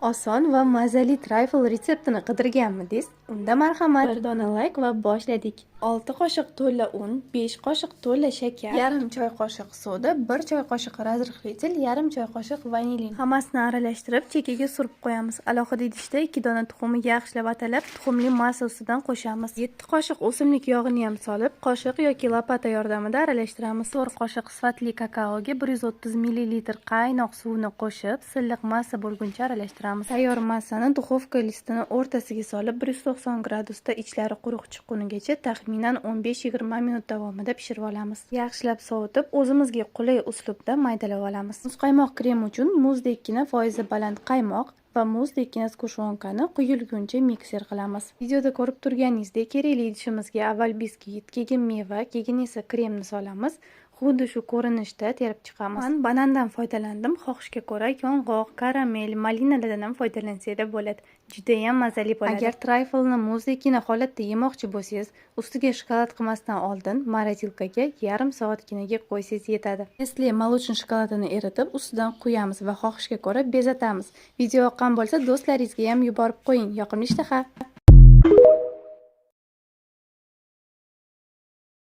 Oson va mazali trayfl retseptini qidirganmidingiz? Unda marhamat. Bir dona layk va boshladik. 6 qoshiq to'la un, 5 qoshiq to'la shakar, yarim choy qoshiq soda, 1 choy qoshiq razrixlitel, yarim choy qoshiq vanilin. Hammasini aralashtirib, chekiga surib qo'yamiz. Alohida idishda 2 dona tuxumni yaxshilab atalab, tuxumli massa ustidan qo'shamiz. 7 qoshiq o'simlik yog'ini ham solib, qoshiq yoki lopata yordamida aralashtiramiz. 4 qoshiq sifatli kakaoga 130 ml qaynoq suvni qo'shib, silliq massa bo'lguncha aralashtiramiz. Tayyor massani duxovka listini o'rtasiga solib 190 gradusda ichlari quruq chiqqunigacha taxminan 15-20 minut davomida pishirib olamiz. Yaxshilab sovutib, o'zimizga qulay uslubda maydalab olamiz. Muzqaymoq krem uchun muzdekkina foizi baland qaymoq va muzdekkina skushonkani quyilguncha mikser qilamiz. Videoda ko'rib turganingizdek, kerakli idishimizga avval biskvit, keyin meva, keyin esa kremni solamiz. Xuddi shu ko'rinishda terib chiqamiz. Men banandan foydalandim. Xohishga ko'ra yong'oq, karamel, malinalardan ham foydalansanglar bo'ladi. Juda ham mazali bo'ladi. Agar trayflni muzdekina holatda yemoqchi bo'lsangiz, ustiga shokolad qilmasdan oldin morotilkaga yarim soatginaga qo'ysangiz yetadi. Nestle молочный shokoladini eritib, ustidan quyamiz va xohishga ko'ra bezatamiz. Video yoqqan bo'lsa, do'stlaringizga ham yuborib qo'ying. Yoqimli ishtaha!